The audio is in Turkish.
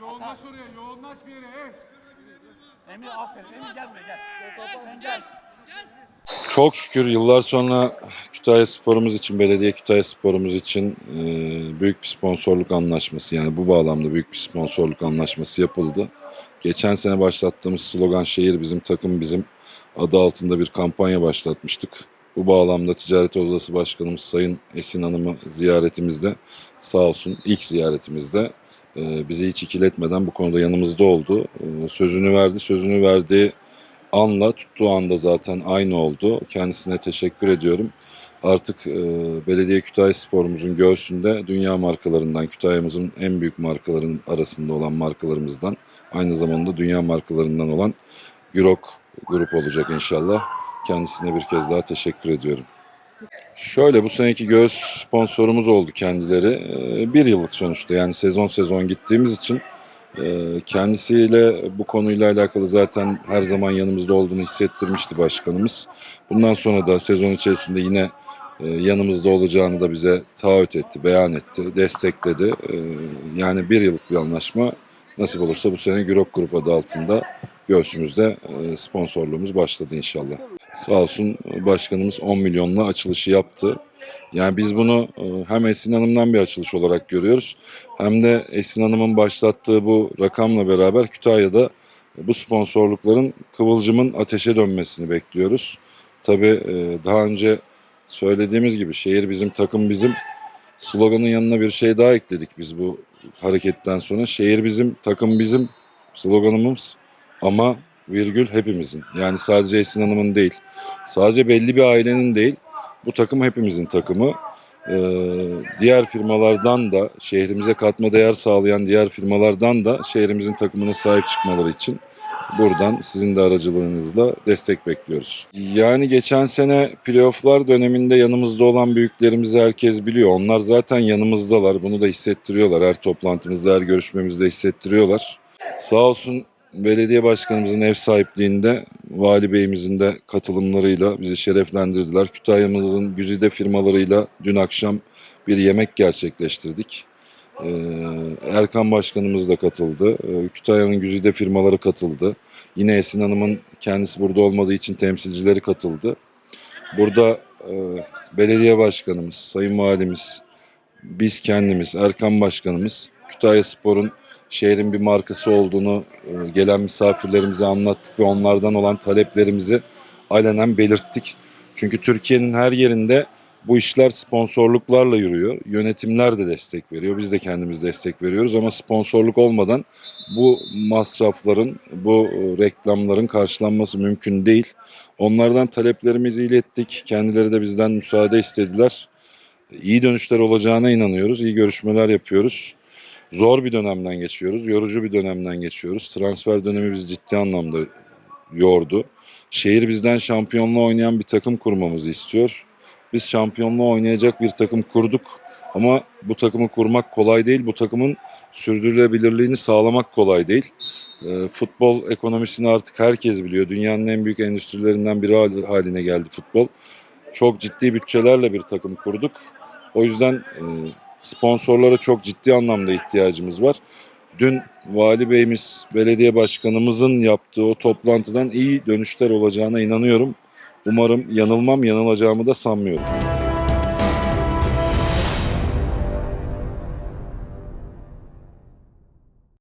Yoğunlaş oraya, yoğunlaş bir yere. Hey. Emir aferin. Emir gel buraya gel. Sen gel. Çok şükür yıllar sonra Kütahya Sporumuz için, Belediye Kütahya Sporumuz için e, büyük bir sponsorluk anlaşması yani bu bağlamda büyük bir sponsorluk anlaşması yapıldı. Geçen sene başlattığımız slogan şehir bizim takım bizim adı altında bir kampanya başlatmıştık. Bu bağlamda Ticaret Odası Başkanımız Sayın Esin Hanım'ı ziyaretimizde sağ olsun ilk ziyaretimizde bizi hiç ikiletmeden bu konuda yanımızda oldu. E, sözünü verdi, sözünü verdiği anla tuttuğu anda zaten aynı oldu. Kendisine teşekkür ediyorum. Artık e, Belediye Kütahya Spor'umuzun göğsünde dünya markalarından, Kütahya'mızın en büyük markaların arasında olan markalarımızdan, aynı zamanda dünya markalarından olan Gürok grup olacak inşallah. Kendisine bir kez daha teşekkür ediyorum. Şöyle bu seneki göğüs sponsorumuz oldu kendileri. E, bir yıllık sonuçta yani sezon sezon gittiğimiz için ee, Kendisiyle bu konuyla alakalı zaten her zaman yanımızda olduğunu hissettirmişti başkanımız. Bundan sonra da sezon içerisinde yine e, yanımızda olacağını da bize taahhüt etti, beyan etti, destekledi. Ee, Yani bir yıllık bir anlaşma nasip olursa bu sene Gürok Grup adı altında göğsümüzde e, sponsorluğumuz başladı inşallah. Sağ olsun başkanımız 10 milyonla açılışı yaptı. Yani biz bunu e, hem Esin Hanım'dan bir açılış olarak görüyoruz hem de Esin Hanım'ın başlattığı bu rakamla beraber Kütahya'da bu sponsorlukların kıvılcımın ateşe dönmesini bekliyoruz. Tabii e, daha önce söylediğimiz gibi şehir bizim takım bizim sloganın yanına bir şey daha ekledik biz bu hareketten sonra. Şehir bizim takım bizim sloganımız ama virgül hepimizin. Yani sadece Esin Hanım'ın değil. Sadece belli bir ailenin değil. Bu takım hepimizin takımı. Ee, diğer firmalardan da şehrimize katma değer sağlayan diğer firmalardan da şehrimizin takımına sahip çıkmaları için buradan sizin de aracılığınızla destek bekliyoruz. Yani geçen sene playofflar döneminde yanımızda olan büyüklerimizi herkes biliyor. Onlar zaten yanımızdalar. Bunu da hissettiriyorlar. Her toplantımızda, her görüşmemizde hissettiriyorlar. Sağ olsun belediye başkanımızın ev sahipliğinde vali beyimizin de katılımlarıyla bizi şereflendirdiler. Kütahya'mızın güzide firmalarıyla dün akşam bir yemek gerçekleştirdik. Ee, Erkan Başkanımız da katıldı. Ee, Kütahya'nın güzide firmaları katıldı. Yine Esin Hanım'ın kendisi burada olmadığı için temsilcileri katıldı. Burada e, belediye başkanımız, sayın valimiz, biz kendimiz, Erkan Başkanımız, Kütahya Spor'un şehrin bir markası olduğunu e, gelen misafirlerimize anlattık ve onlardan olan taleplerimizi alenen belirttik. Çünkü Türkiye'nin her yerinde bu işler sponsorluklarla yürüyor. Yönetimler de destek veriyor. Biz de kendimiz destek veriyoruz ama sponsorluk olmadan bu masrafların, bu e, reklamların karşılanması mümkün değil. Onlardan taleplerimizi ilettik. Kendileri de bizden müsaade istediler. İyi dönüşler olacağına inanıyoruz. İyi görüşmeler yapıyoruz. Zor bir dönemden geçiyoruz. Yorucu bir dönemden geçiyoruz. Transfer dönemi bizi ciddi anlamda yordu. Şehir bizden şampiyonluğa oynayan bir takım kurmamızı istiyor. Biz şampiyonluğa oynayacak bir takım kurduk. Ama bu takımı kurmak kolay değil. Bu takımın sürdürülebilirliğini sağlamak kolay değil. Ee, futbol ekonomisini artık herkes biliyor. Dünyanın en büyük endüstrilerinden biri hal- haline geldi futbol. Çok ciddi bütçelerle bir takım kurduk. O yüzden e, sponsorlara çok ciddi anlamda ihtiyacımız var. Dün Vali Beyimiz, belediye başkanımızın yaptığı o toplantıdan iyi dönüşler olacağına inanıyorum. Umarım yanılmam, yanılacağımı da sanmıyorum.